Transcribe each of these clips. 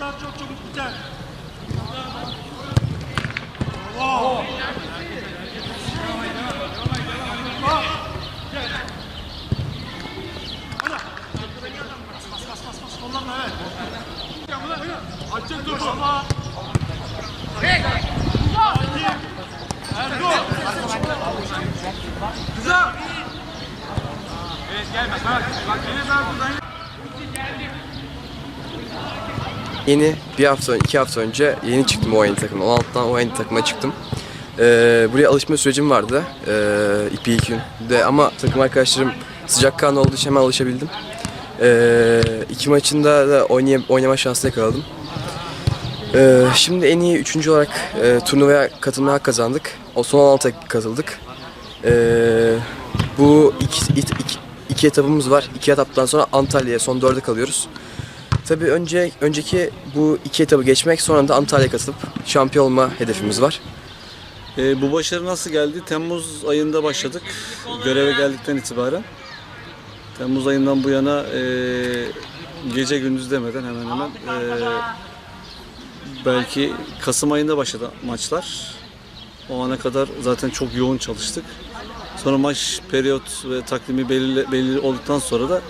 İşler çok çabuk biter. Bravo. Açın dur ama. Hey! Erdoğan! Güzel! Evet gelme bak. Bak yine daha buradayım. Yeni bir hafta, iki hafta önce yeni çıktım o aynı takımdan. 16'dan o aynı takıma çıktım. Ee, buraya alışma sürecim vardı. Ee, bir iki günde ama takım arkadaşlarım sıcakkanlı olduğu için hemen alışabildim. Ee, iki maçında da oynay oynama şansı yakaladım. Ee, şimdi en iyi üçüncü olarak e, turnuvaya katılmaya kazandık. O son 16'ya katıldık. Ee, bu iki, iki, iki, iki etapımız var. İki etaptan sonra Antalya'ya son dörde kalıyoruz. Tabii önce önceki bu iki etabı geçmek sonra da Antalya'ya katılıp şampiyon olma hedefimiz var. E, bu başarı nasıl geldi? Temmuz ayında başladık. Göreve geldikten itibaren. Temmuz ayından bu yana e, gece gündüz demeden hemen hemen e, belki Kasım ayında başladı maçlar. O ana kadar zaten çok yoğun çalıştık. Sonra maç periyot ve takvimi belirli, belirli olduktan sonra da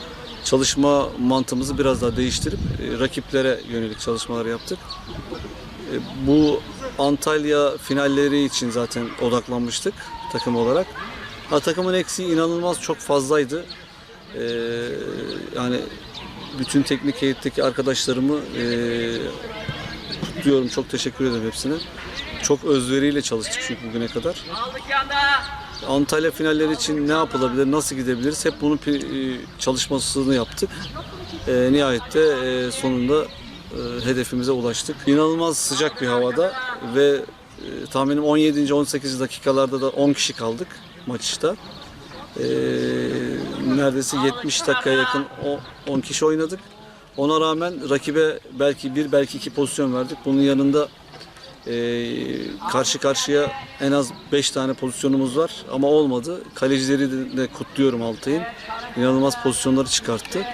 çalışma mantığımızı biraz daha değiştirip e, rakiplere yönelik çalışmalar yaptık. E, Bu Antalya finalleri için zaten odaklanmıştık takım olarak. Ha, takımın eksiği inanılmaz çok fazlaydı. E, yani bütün teknik heyetteki arkadaşlarımı e, kutluyorum. Çok teşekkür ederim hepsine. Çok özveriyle çalıştık çünkü bugüne kadar. Antalya finalleri için ne yapılabilir, nasıl gidebiliriz hep bunun e, çalışmasını yaptık. E, nihayet de e, sonunda e, hedefimize ulaştık. İnanılmaz sıcak bir havada ve e, tahminim 17. 18. dakikalarda da 10 kişi kaldık maçta. E, neredeyse 70 dakikaya yakın o- 10 kişi oynadık. Ona rağmen rakibe belki bir belki iki pozisyon verdik. Bunun yanında e, karşı karşıya en az 5 tane pozisyonumuz var ama olmadı. Kalecileri de, kutluyorum Altay'ın. İnanılmaz pozisyonları çıkarttı.